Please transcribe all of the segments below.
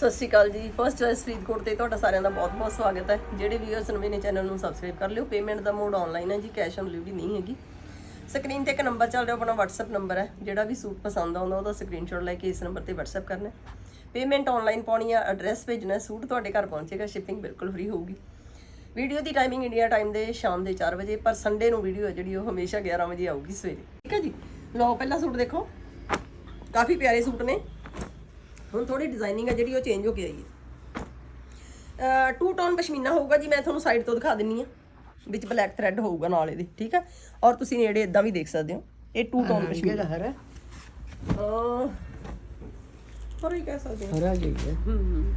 ਸਤਿ ਸ਼੍ਰੀ ਅਕਾਲ ਜੀ। First choice Faridkot ਤੇ ਤੁਹਾਡਾ ਸਾਰਿਆਂ ਦਾ ਬਹੁਤ-ਬਹੁਤ ਸਵਾਗਤ ਹੈ। ਜਿਹੜੇ ਵੀਅਰਸ ਨਵੇਂ ਨੇ ਚੈਨਲ ਨੂੰ ਸਬਸਕ੍ਰਾਈਬ ਕਰ ਲਿਓ। ਪੇਮੈਂਟ ਦਾ ਮੋਡ ਆਨਲਾਈਨ ਹੈ ਜੀ ਕੈਸ਼ ਔਨ ਡਿਲੀਵਰੀ ਨਹੀਂ ਹੈਗੀ। ਸਕਰੀਨ ਤੇ ਇੱਕ ਨੰਬਰ ਚੱਲ ਰਿਹਾ, ਆਪਣਾ WhatsApp ਨੰਬਰ ਹੈ। ਜਿਹੜਾ ਵੀ ਸੂਟ ਪਸੰਦ ਆਉਂਦਾ, ਉਹਦਾ ਸਕਰੀਨਸ਼ਾਟ ਲੈ ਕੇ ਇਸ ਨੰਬਰ ਤੇ WhatsApp ਕਰਨਾ ਪੇਮੈਂਟ ਆਨਲਾਈਨ ਪਾਉਣੀ ਆ ਐਡਰੈਸ ਭੇਜਣਾ ਸੂਟ ਤੁਹਾਡੇ ਘਰ ਪਹੁੰਚੇਗਾ ਸ਼ਿਪਿੰਗ ਬਿਲਕੁਲ ਫ੍ਰੀ ਹੋਊਗੀ। ਵੀਡੀਓ ਦੀ ਟਾਈਮਿੰਗ ਇੰਡੀਆ ਟਾਈਮ ਦੇ ਸ਼ਾਮ ਦੇ 4 ਵਜੇ, ਪਰ ਸੰਡੇ ਨੂੰ ਵੀਡੀਓ ਹੈ ਜਿਹੜੀ, ਉਹ ਹਮੇਸ਼ਾ 11 ਵਜੇ ਆਊਗੀ ਸਵੇਰੇ। ਠੀਕ ਹੈ ਜੀ? ਲਓ, ਪਹਿਲਾ ਸੂਟ ਦੇਖੋ। ਕਾਫੀ ਪਿਆਰੇ ਸੂਟ ਨੇ। ਹੁਣ ਥੋੜੀ ਡਿਜ਼ਾਈਨਿੰਗ ਹੈ ਜਿਹੜੀ ਉਹ ਚੇਂਜ ਹੋ ਕੇ ਆਈ ਹੈ। ਟੂ ਟੋਨ ਪਸ਼ਮੀਨਾ ਹੋਊਗਾ ਜੀ ਮੈਂ ਤੁਹਾਨੂੰ ਸਾਈਡ ਤੋਂ ਦਿਖਾ ਦਿੰਨੀ ਆ। ਵਿੱਚ ਬਲੈਕ ਥ੍ਰੈਡ ਹੋਊਗਾ ਨਾਲ ਇਹਦੇ ਠੀਕ ਹੈ ਔਰ ਤੁਸੀਂ ਨੇੜੇ ਇਦਾਂ ਵੀ ਦੇਖ ਸਕਦੇ ਹੋ ਇਹ ਟੂ ਟੋਨ ਪਸ਼ਮੀਨਾ। ਹਰਾ ਅਹ ਪਰ ਇਹ ਕਹਿ ਸਕਦੇ ਹੋ। ਹਰਾ ਜੀ ਹੈ ਹੂੰ।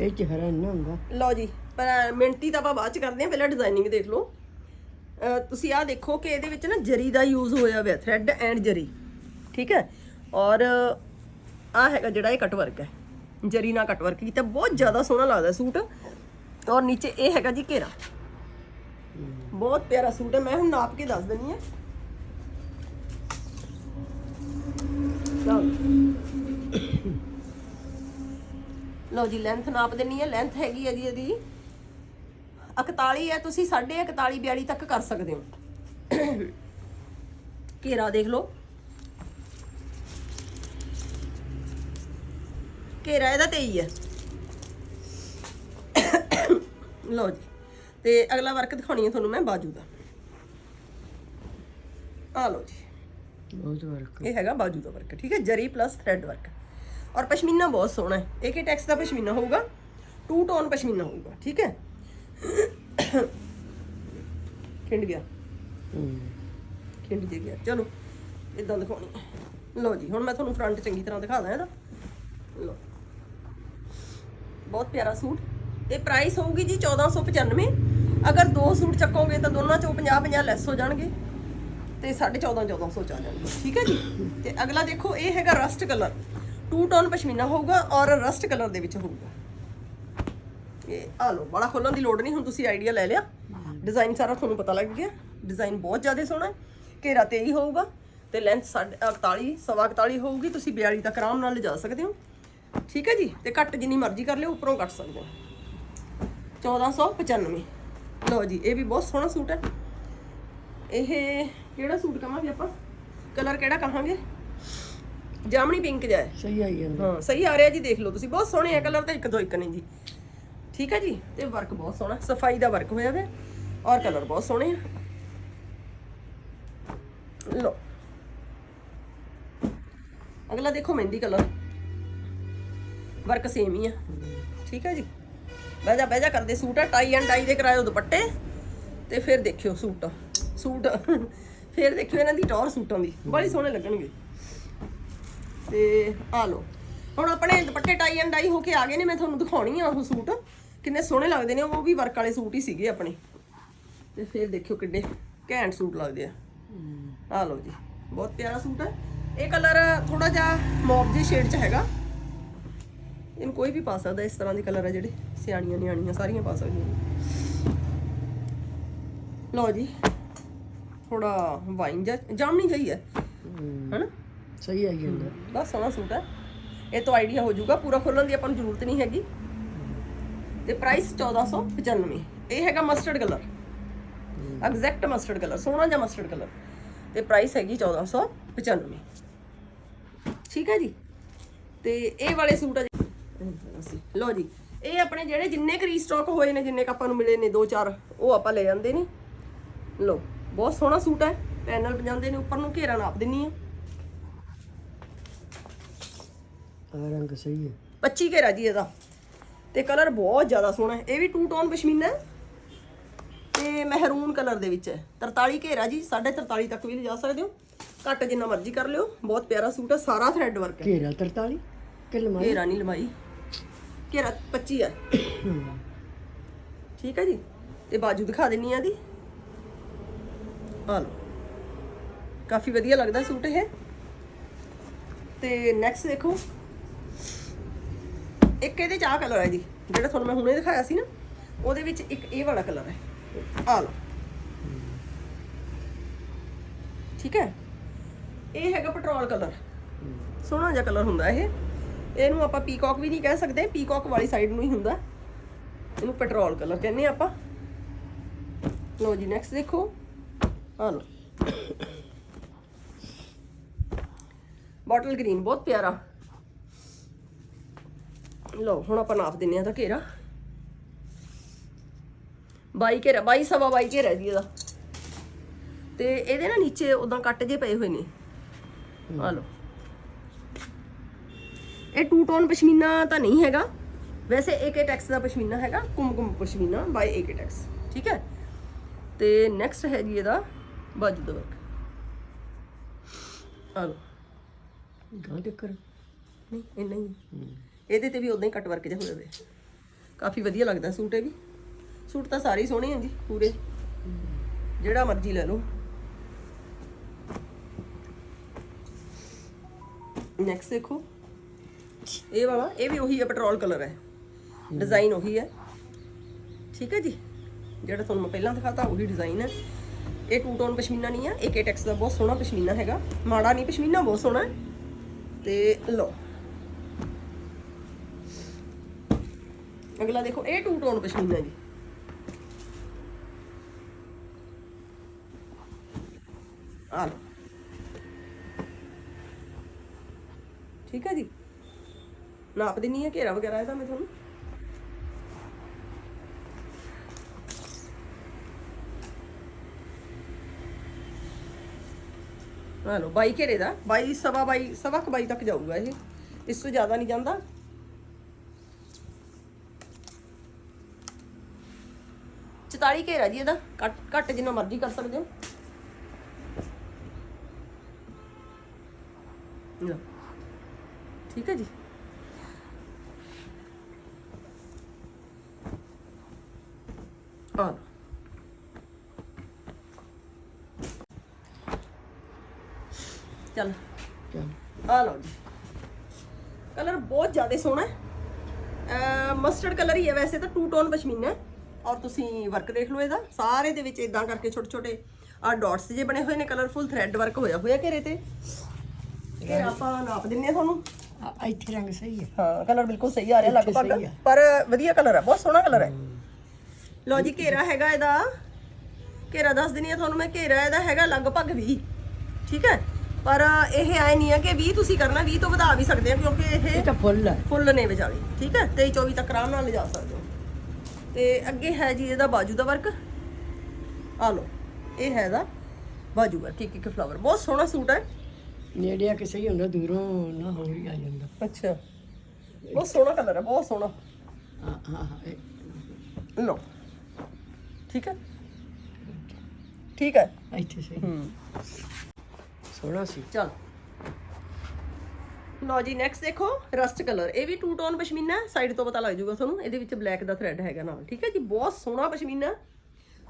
ਇਹ ਚ ਹਰਾ ਨਾ ਹੁੰਦਾ। ਲਓ ਜੀ ਪਰ ਮਿੰਟੀ ਤਾਂ ਆਪਾਂ ਬਾਅਦ ਚ ਕਰਦੇ ਹਾਂ ਪਹਿਲਾਂ ਡਿਜ਼ਾਈਨਿੰਗ ਦੇਖ ਲਓ। ਤੁਸੀਂ ਆਹ ਦੇਖੋ ਕਿ ਇਹਦੇ ਵਿੱਚ ਨਾ ਜਰੀ ਦਾ ਯੂਜ਼ ਹੋਇਆ ਹੋਇਆ ਥ੍ਰੈਡ ਐਂਡ ਜਰੀ ਠੀਕ ਹੈ? ਔਰ ਆਹ ਹੈਗਾ ਜਿਹੜਾ ਇਹ ਕਟ ਵਰਕ ਹੈ। ਜਰੀ ਨਾਲ ਕਟ ਵਰਕ ਕੀਤਾ, ਬਹੁਤ ਜ਼ਿਆਦਾ ਸੋਹਣਾ ਲੱਗਦਾ ਸੂਟ। ਔਰ ਨੀਚੇ ਇਹ ਹੈਗਾ ਜੀ ਘੇਰਾ। ਬਹੁਤ ਪਿਆਰਾ ਸੂਟ ਹੈ, ਮੈਂ ਹੁਣ ਨਾਪ ਕੇ ਦੱਸ ਦਿੰਨੀ ਆ ਲਓ ਲਓ ਜੀ ਲੈਂਥ ਨਾਪ ਦੇਣੀ ਹੈ। ਲੈਂਥ ਹੈਗੀ ਹੈ ਜੀ ਇਹਦੀ। 41 ਹੈ, ਤੁਸੀਂ 41 42 ਤੱਕ ਕਰ ਸਕਦੇ ਹੋ। ਘੇਰਾ ਦੇਖ ਲਓ। ਘੇਰਾ ਇਹਦਾ 23 ਹੈ ਲਓ ਜੀ। ਤੇ ਅਗਲਾ ਵਰਕ ਦਿਖਾਉਣੀ ਹੈ ਤੁਹਾਨੂੰ ਮੈਂ ਬਾਜੂ ਦਾ। ਆ ਲਓ ਜੀ। ਬਹੁਤ ਵਰਕ। ਇਹ ਹੈਗਾ ਬਾਜੂ ਦਾ ਵਰਕ ਠੀਕ ਹੈ? ਜਰੀ ਪਲੱਸ ਥ੍ਰੈਡ ਵਰਕ ਔਰ ਪਸ਼ਮੀਨਾ ਬਹੁਤ ਸੋਹਣਾ ਹੈ। ਇਹ ਕਿ ਟੈਕਸ ਦਾ ਪਸ਼ਮੀਨਾ ਹੋਊਗਾ? ਟੂ ਟੋਨ ਪਸ਼ਮੀਨਾ ਹੋਊਗਾ ਠੀਕ ਹੈ? ਖਿੰਡ ਗਿਆ। ਖਿੰਡ ਜੇ ਗਿਆ। ਚਲੋ ਇਦਾਂ ਦਿਖਾਉਣੀ ਲਓ ਜੀ ਹੁਣ ਮੈਂ ਤੁਹਾਨੂੰ ਫਰੰਟ ਚੰਗੀ ਤਰ੍ਹਾਂ ਦਿਖਾਦਾ ਇਹਦਾ ਲਓ। ਬਹੁਤ ਪਿਆਰਾ ਸੂਟ। ਤੇ ਪ੍ਰਾਈਸ ਹੋਊਗੀ ਜੀ 1495 ਅਗਰ ਦੋ ਸੂਟ ਚੱਕੋਗੇ ਤਾਂ ਦੋਨਾਂ ਚੋਂ 50 50 ਲੈਸ ਹੋ ਜਾਣਗੇ। ਤੇ 14.5 1400 ਚ ਆ ਜਾਣਗੇ। ਠੀਕ ਹੈ ਜੀ? ਤੇ ਅਗਲਾ ਦੇਖੋ, ਇਹ ਹੈਗਾ rust colour two tone pashmina ਹੋਊਗਾ ਔਰ ਰਸਟ ਕਲਰ ਦੇ ਵਿੱਚ ਹੋਊਗਾ। ਇਹ ਆ ਲਓ, ਬੜਾ ਖੋਲਣ ਦੀ ਲੋੜ ਨਹੀਂ, ਹੁਣ ਤੁਸੀਂ ਆਈਡੀਆ ਲੈ ਲਿਆ। ਡਿਜ਼ਾਈਨ ਸਾਰਾ ਤੁਹਾਨੂੰ ਪਤਾ ਲੱਗ ਗਿਆ। ਡਿਜ਼ਾਈਨ ਬਹੁਤ ਜ਼ਿਆਦਾ ਸੋਹਣਾ ਹੈ। ਘੇਰਾ 23 ਹੋਊਗਾ। ਤੇ ਲੈਂਥ 48 ਸਵਾ 41 ਹੋਊਗੀ। ਤੁਸੀਂ 42 ਤੱਕ ਆਰਾਮ ਨਾਲ ਲਿਜਾ ਸਕਦੇ ਹੋ। ਠੀਕ ਹੈ ਜੀ? ਤੇ ਕੱਟ ਜਿੰਨੀ ਮਰਜ਼ੀ ਕਰ ਲਿਓ ਉੱਪਰੋਂ ਕੱਟ ਸਕਦੇ ਹੋ। 1495 ਲਓ ਜੀ ਇਹ ਵੀ ਬਹੁਤ ਸੋਹਣਾ ਸੂਟ ਹੈ। ਇਹ ਕਿਹੜਾ ਸੂਟ ਕਵਾਂਗੇ ਆਪਾਂ? ਕਲਰ ਕਿਹੜਾ ਕਹਾਂਗੇ? ਜਾਮਣੀ ਪਿੰਕ ਜਿਹਾ ਹੈ। ਸਹੀ ਆਈ ਜਾਂਦਾ। ਹਾਂ ਸਹੀ ਆ ਰਿਹਾ ਜੀ ਦੇਖ ਲਓ ਤੁਸੀਂ। ਬਹੁਤ ਸੋਹਣੇ ਆ ਕਲਰ ਤਾਂ ਇੱਕ ਦੋ ਇੱਕ ਨੇ ਜੀ। ਠੀਕ ਹੈ ਜੀ? ਤੇ ਵਰਕ ਬਹੁਤ ਸੋਹਣਾ। ਸਫ਼ਾਈ ਦਾ ਵਰਕ ਹੋਇਆ ਹੋਇਆ ਔਰ ਕਲਰ ਬਹੁਤ ਸੋਹਣੇ ਆ। ਲਓ। ਅਗਲਾ ਦੇਖੋ ਮਹਿੰਦੀ ਕਲਰ। ਵਰਕ ਸੇਮ ਹੀ ਆ। ਠੀਕ ਹੈ ਜੀ? ਬਹਿ ਜਾ ਬਹਿ ਜਾ ਕਰਦੇ ਸੂਟ ਆ ਟਾਈ ਐਂਡ ਡਾਈ ਦੇ ਕਰਾਇਓ ਦੁਪੱਟੇ। ਤੇ ਫਿਰ ਦੇਖਿਓ ਸੂਟ। ਸੂਟ, ਫਿਰ ਦੇਖਿਓ ਇਹਨਾਂ ਦੀ ਟੌਰ ਸੂਟਾਂ ਦੀ। ਬੜੀ ਸੋਹਣੇ ਲੱਗਣਗੇ। ਤੇ ਆ ਲਓ। ਹੁਣ ਆਪਣੇ ਦੁਪੱਟੇ ਟਾਈ ਐਂਡ ਡਾਈ ਹੋ ਕੇ ਆ ਗਏ ਨੇ, ਮੈਂ ਤੁਹਾਨੂੰ ਦਿਖਾਉਣੀ ਆ ਉਹ ਸੂਟ। ਕਿੰਨੇ ਸੋਹਣੇ ਲੱਗਦੇ ਨੇ, ਉਹ ਵੀ ਵਰਕ ਵਾਲੇ ਸੂਟ ਹੀ ਸੀਗੇ ਆਪਣੇ। ਤੇ ਫਿਰ ਦੇਖਿਓ ਕਿੰਨੇ ਘੈਂਟ ਸੂਟ ਲੱਗਦੇ ਆ। ਆ ਲਓ ਜੀ। ਬਹੁਤ ਪਿਆਰਾ ਸੂਟ ਹੈ ਇਹ ਕਲਰ ਥੋੜਾ ਜਿਹਾ ਮੌਬ ਜੀ ਸ਼ੇਡ ਚ ਹੈਗਾ। ਇਹਨੂੰ ਕੋਈ ਵੀ ਪਾ ਸਕਦਾ ਇਸ ਤਰ੍ਹਾਂ ਦੇ ਕਲਰ ਆ ਜਿਹੜੇ ਸਿਆਣੀਆਂ ਨਿਆਣੀਆਂ ਸਾਰੀਆਂ ਪਾ ਸਕਦੀਆਂ ਲਓ ਜੀ ਥੋੜਾ ਵਾਈਨ ਜਾਂ ਜਾਮਣੀ ਜਿਹੀ ਹੈ। ਹਨਾ? ਸਹੀ ਆਈ ਜਾਂਦਾ ਬਸ ਸੋਹਣਾ ਸੂਟ ਹੈ। ਇਹ ਤੋਂ ਆਈਡੀਆ ਹੋ ਜਾਊਗਾ ਪੂਰਾ ਖੋਲਣ ਦੀ ਆਪਾਂ ਨੂੰ ਜ਼ਰੂਰਤ ਨਹੀਂ ਹੈਗੀ। ਤੇ ਪ੍ਰਾਈਸ 1495 ਇਹ ਹੈਗਾ mustard colour exact mustard colour ਸੋਹਣਾ ਜਿਹਾ ਮਸਟਰਡ ਕਲਰ ਤੇ ਪ੍ਰਾਈਸ ਹੈਗੀ 1495 ਠੀਕ ਹੈ ਜੀ? ਤੇ ਇਹ ਵਾਲੇ ਸੂਟ ਜੀ ਲਓ ਜੀ ਇਹ ਆਪਣੇ ਜਿਹੜੇ ਜਿੰਨੇ ਕੁ ਰੀਸਟਾਕ ਹੋਏ ਨੇ ਜਿੰਨੇ ਕ ਆਪਾਂ ਨੂੰ ਮਿਲੇ ਨੇ ਦੋ ਚਾਰ ਉਹ ਆਪਾਂ ਲੈ ਜਾਂਦੇ ਨੇ। ਲਓ ਬਹੁਤ ਸੋਹਣਾ ਸੂਟ ਹੈ। ਪੈਨਲ ਪਜਾਉਂਦੇ ਨੇ ਉੱਪਰ ਨੂੰ ਘੇਰਾ ਨਾਪ ਦਿੰਨੀ ਆ। ਆ ਰੰਗ ਸਹੀ ਹੈ। 25 ਘੇਰਾ ਜੀ ਇਹਦਾ। ਤੇ ਕਲਰ ਬਹੁਤ ਜ਼ਿਆਦਾ ਸੋਹਣਾ ਹੈ। ਇਹ ਵੀ ਟੂ ਟੋਨ ਪਸ਼ਮੀਨਾ ਹੈ। ਤੇ ਮਹਿਰੂਨ ਕਲਰ ਦੇ ਵਿੱਚ ਹੈ। 43 ਘੇਰਾ ਜੀ 43 ਤੱਕ ਵੀ ਲਿਜਾ ਸਕਦੇ ਹੋ। ਕੱਟ ਜਿੰਨਾ ਮਰਜ਼ੀ ਕਰ ਲਿਓ। ਬਹੁਤ ਪਿਆਰਾ ਸੂਟ ਹੈ। ਸਾਰਾ ਥ੍ਰੈਡ ਵਰਕ ਹੈ। ਘੇਰਾ 43 ਕਿ ਲੰਮਾਈ ਘੇਰਾ ਨਹੀਂ ਲੰਬਾਈ ਘੇਰਾ 25 ਹੈ ਠੀਕ ਹੈ ਜੀ? ਤੇ ਬਾਜੂ ਦਿਖਾ ਦਿੰਨੀ ਆ ਦੀ ਆ ਲਓ। ਕਾਫੀ ਵਧੀਆ ਲੱਗਦਾ ਸੂਟ ਇਹ। ਤੇ ਨੈਕਸਟ ਦੇਖੋ। ਇੱਕ ਇਹਦੇ ਚ ਆਹ ਕਲਰ ਹੈ ਜੀ, ਜਿਹੜਾ ਤੁਹਾਨੂੰ ਮੈਂ ਹੁਣੇ ਦਿਖਾਇਆ ਸੀ ਨਾ, ਉਹਦੇ ਵਿੱਚ ਇੱਕ ਇਹ ਵਾਲਾ ਕਲਰ ਹੈ ਆ ਲਓ। ਠੀਕ ਹੈ? ਇਹ ਹੈਗਾ ਪੈਟਰੋਲ ਕਲਰ ਸੋਹਣਾ ਜਿਹਾ ਕਲਰ ਹੁੰਦਾ ਇਹ। ਇਹਨੂੰ ਆਪਾਂ ਪੀਕੌਕ ਵੀ ਨਹੀਂ ਕਹਿ ਸਕਦੇ ਪੀਕੌਕ ਵਾਲੀ ਸਾਈਡ ਨੂੰ ਹੀ ਹੁੰਦਾ। ਇਹਨੂੰ ਪੈਟਰੋਲ ਕਲਰ ਕਹਿੰਦੇ ਆ ਆਪਾਂ। ਲਓ ਜੀ ਨੈਕਸਟ ਦੇਖੋ। ਆ ਲਓ। ਬੋਟਲ ਗ੍ਰੀਨ ਬਹੁਤ ਪਿਆਰਾ। ਲਓ, ਹੁਣ ਆਪਾਂ ਨਾਪ ਦਿੰਨੇ ਆ ਤਾਂ ਘੇਰਾ। ਬਾਈ ਘੇਰਾ, ਬਾਈ ਸਵਾ ਬਾਈ ਘੇਰਾ ਜੀ ਇਹਦਾ। ਤੇ ਇਹਦੇ ਨਾ ਨੀਚੇ ਉਦਾਂ ਕੱਟ ਜੇ ਪਏ ਹੋਏ ਨੇ। ਆ ਲਓ। ਇਹ ਟੂ ਟੋਨ ਪਸ਼ਮੀਨਾ ਤਾਂ ਨਹੀਂ ਹੈਗਾ। ਵੈਸੇ ਏਕੇ ਟੈਕਸ ਦਾ ਪਸ਼ਮੀਨਾ ਹੈਗਾ ਕੁਮ ਕੁਮ ਪਸ਼ਮੀਨਾ ਬਾਈ ਏਕੇ ਟੈਕਸ ਠੀਕ ਹੈ? ਤੇ ਨੈਕਸਟ ਹੈ ਜੀ ਇਹਦਾ ਬਾਜੂ ਦਾ ਵਰਕ ਆ ਲਓ। ਗਾਂ ਟੱਕਰ ਨਹੀਂ ਇੰਨਾ ਹੀ। ਹੈ। ਇਹਦੇ ਤੇ ਵੀ ਉਦਾਂ ਹੀ ਕੱਟ ਵਰਕ ਜਿਹਾ ਹੋਇਆ ਹੋਇਆ ਕਾਫੀ ਵਧੀਆ ਲੱਗਦਾ ਸੂਟ ਇਹ ਵੀ। ਸੂਟ ਤਾਂ ਸਾਰੇ ਸੋਹਣੇ ਆ ਜੀ ਪੂਰੇ। ਜਿਹੜਾ ਮਰਜ਼ੀ ਲੈ ਲਓ। ਨੈਕਸਟ ਦੇਖੋ। ਇਹ ਵਾਲਾ, ਇਹ ਵੀ ਉਹੀ ਹੈ, ਪੈਟਰੋਲ ਕਲਰ ਹੈ। ਡਿਜ਼ਾਈਨ ਉਹੀ ਹੈ। ਠੀਕ ਹੈ ਜੀ? ਜਿਹੜਾ ਤੁਹਾਨੂੰ ਮੈਂ ਪਹਿਲਾਂ ਦਿਖਾਤਾ, ਉਹੀ ਡਿਜ਼ਾਈਨ ਹੈ। ਇਹ ਟੂ ਟੋਨ ਪਸ਼ਮੀਨਾ ਨਹੀਂ ਹੈ ਏਕੇ ਟੈਕਸ ਦਾ ਬਹੁਤ ਸੋਹਣਾ ਪਸ਼ਮੀਨਾ ਹੈਗਾ। ਮਾੜਾ ਨਹੀਂ, ਪਸ਼ਮੀਨਾ ਬਹੁਤ ਸੋਹਣਾ ਤੇ ਲਓ। ਅਗਲਾ ਦੇਖੋ, ਇਹ ਟੂ ਟੋਨ ਪਸ਼ਮੀਨਾ ਜੀ। ਆ ਠੀਕ ਹੈ ਜੀ? ਨਾਪ ਦਿੰਨੀ ਹੈ ਘੇਰਾ ਵਗੈਰਾ ਇਹਦਾ ਮੈਂ ਤੁਹਾਨੂੰ। ਆ ਲਓ 22 ਘੇਰੇ ਦਾ। 22 ਸਵਾ 22 ਸਵਾ ਕੁ 22 ਤੱਕ ਜਾਊਗਾ ਇਹ। ਇਸ ਤੋਂ ਜ਼ਿਆਦਾ ਨਹੀਂ ਜਾਂਦਾ। ਚਤਾਲੀ ਘੇਰਾ ਜੀ ਇਹਦਾ। ਘੱਟ ਘੱਟ ਜਿੰਨਾ ਮਰਜ਼ੀ ਕਰ ਸਕਦੇ ਹੋ। ਠੀਕ ਹੈ ਜੀ। ਆ ਚੱਲ। ਚੱਲ। ਆ ਲਓ ਜੀ। ਕਲਰ ਬਹੁਤ ਜ਼ਿਆਦਾ ਸੋਹਣਾ ਹੈ। ਮਸਟਰਡ ਕਲਰ ਹੀ ਹੈ ਵੈਸੇ ਤਾਂ ਟੂ ਟੋਨ ਪਸ਼ਮੀਨਾ ਹੈ। ਔਰ ਤੁਸੀਂ ਵਰਕ ਦੇਖ ਲਓ ਇਹਦਾ। ਸਾਰੇ ਦੇ ਵਿੱਚ ਇਦਾਂ ਕਰਕੇ ਛੋਟੇ ਛੋਟੇ ਆ ਡਾਟਸ ਜੇ ਬਣੇ ਹੋਏ ਨੇ ਕਲਰਫੁਲ ਥ੍ਰੈਡ ਵਰਕ ਹੋਇਆ ਹੋਇਆ ਘੇਰੇ ਤੇ। ਘੇਰਾ ਆਪਾਂ ਨਾਪ ਦਿੰਨੇ ਆ ਤੁਹਾਨੂੰ। ਆ ਇੱਥੇ ਰੰਗ ਸਹੀ ਹੈ। ਹਾਂ ਕਲਰ ਬਿਲਕੁਲ ਸਹੀ ਆ ਰਿਹਾ ਲਗਭਗ। ਪਰ ਵਧੀਆ ਕਲਰ ਹੈ ਬਹੁਤ ਸੋਹਣਾ ਕਲਰ ਹੈ। ਲਓ ਜੀ ਘੇਰਾ ਹੈਗਾ ਇਹਦਾ। ਘੇਰਾ ਦੱਸ ਦਿੰਨੀ ਆ ਤੁਹਾਨੂੰ ਮੈਂ ਘੇਰਾ ਇਹਦਾ ਹੈਗਾ ਲਗਭਗ 20 ਠੀਕ ਹੈ? ਪਰ ਇਹ ਆਏ ਨਹੀਂ ਆ ਕਿ 20 ਤੁਸੀਂ ਕਰਨਾ 20 ਤੋਂ ਵਧਾ ਵੀ ਸਕਦੇ ਆ ਕਿਉਂਕਿ ਇਹ ਇਹ ਤਾਂ ਫੁੱਲ ਹੈ। ਫੁੱਲ ਨੇ ਵਿਚਾਲੇ ਠੀਕ ਹੈ? 23 24 ਤੱਕ ਆਰਾਮ ਨਾਲ ਲਿਜਾ ਸਕਦੇ ਹੋ। ਤੇ ਅੱਗੇ ਹੈ ਜੀ ਇਹਦਾ ਬਾਜੂ ਦਾ ਵਰਕ। ਆ ਲਓ ਇਹ ਹੈ ਇਹਦਾ ਬਾਜੂ ਵਰਕ। ਇੱਕ ਇੱਕ ਫਲਾਵਰ ਬਹੁਤ ਸੋਹਣਾ ਸੂਟ ਹੈ। ਨੇੜੇ ਆ ਕੇ ਸਹੀ ਹੁੰਦਾ ਦੂਰੋਂ ਨਾ ਹੋਰ ਹੀ ਆ ਜਾਂਦਾ। ਅੱਛਾ ਬਹੁਤ ਸੋਹਣਾ ਕਲਰ ਹੈ ਬਹੁਤ ਸੋਹਣਾ। ਹਾਂ ਹਾਂ ਹਾਂ, ਇਹ- ਲਓ। ਠੀਕ ਹੈ? ਠੀਕ ਹੈ। ਇੱਥੇ ਸਹੀ। ਹੂੰ। ਸੋਹਣਾ ਸੀ। ਚਲ। ਲਓ ਜੀ ਨੈਕਸਟ ਦੇਖੋ ਰਸਟ ਕਲਰ ਇਹ ਵੀ ਟੂ ਟੋਨ ਪਸ਼ਮੀਨਾ ਸਾਈਡ ਤੋਂ ਪਤਾ ਲੱਗ ਜਾਊਗਾ ਤੁਹਾਨੂੰ। ਇਹਦੇ ਵਿੱਚ ਬਲੈਕ ਦਾ ਥ੍ਰੈਡ ਹੈਗਾ ਨਾਲ ਠੀਕ ਹੈ ਜੀ? ਬਹੁਤ ਸੋਹਣਾ ਪਸ਼ਮੀਨਾ।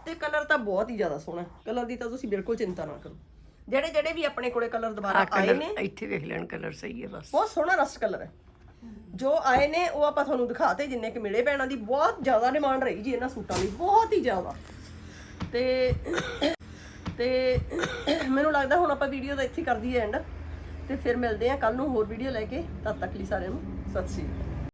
ਤੇ ਕਲਰ ਤਾਂ ਬਹੁਤ ਹੀ ਜ਼ਿਆਦਾ ਸੋਹਣਾ। ਕਲਰ ਦੀ ਤਾਂ ਤੁਸੀਂ ਬਿਲਕੁਲ ਚਿੰਤਾ ਨਾ ਕਰੋ। ਜਿਹੜੇ ਜਿਹੜੇ ਵੀ ਆਪਣੇ ਕੋਲੇ ਕਲਰ ਦੁਬਾਰਾ ਆਏ ਨੇ ਇੱਥੇ ਵੇਖ ਲੈਣ ਕਲਰ ਸਹੀ ਹੈ ਬਸ। ਬਹੁਤ ਸੋਹਣਾ ਰਸਟ ਕਲਰ ਹੈ। ਜੋ ਆਏ ਨੇ, ਉਹ ਆਪਾਂ ਤੁਹਾਨੂੰ ਦਿਖਾਤੇ ਜਿੰਨੇ ਕਿ ਮਿਲੇ ਭੈਣਾਂ ਦੀ। ਬਹੁਤ ਜ਼ਿਆਦਾ ਡਿਮਾਂਡ ਰਹੀ ਜੀ ਇਹਨਾਂ ਸੂਟਾਂ ਦੀ, ਬਹੁਤ ਹੀ ਜ਼ਿਆਦਾ। ਤੇ ਤੇ ਮੈਨੂੰ ਲੱਗਦਾ ਹੁਣ ਆਪਾਂ ਵੀਡੀਓ ਦਾ ਇੱਥੇ ਕਰ ਦਈਏ ਐਂਡ ਤੇ ਫਿਰ ਮਿਲਦੇ ਹਾਂ ਕੱਲ ਨੂੰ ਹੋਰ ਵੀਡੀਓ ਲੈ ਕੇ। ਤਦ ਤੱਕ ਲਈ ਸਾਰਿਆਂ ਨੂੰ ਸਤਿ ਸ਼੍ਰੀ ਅਕਾਲ।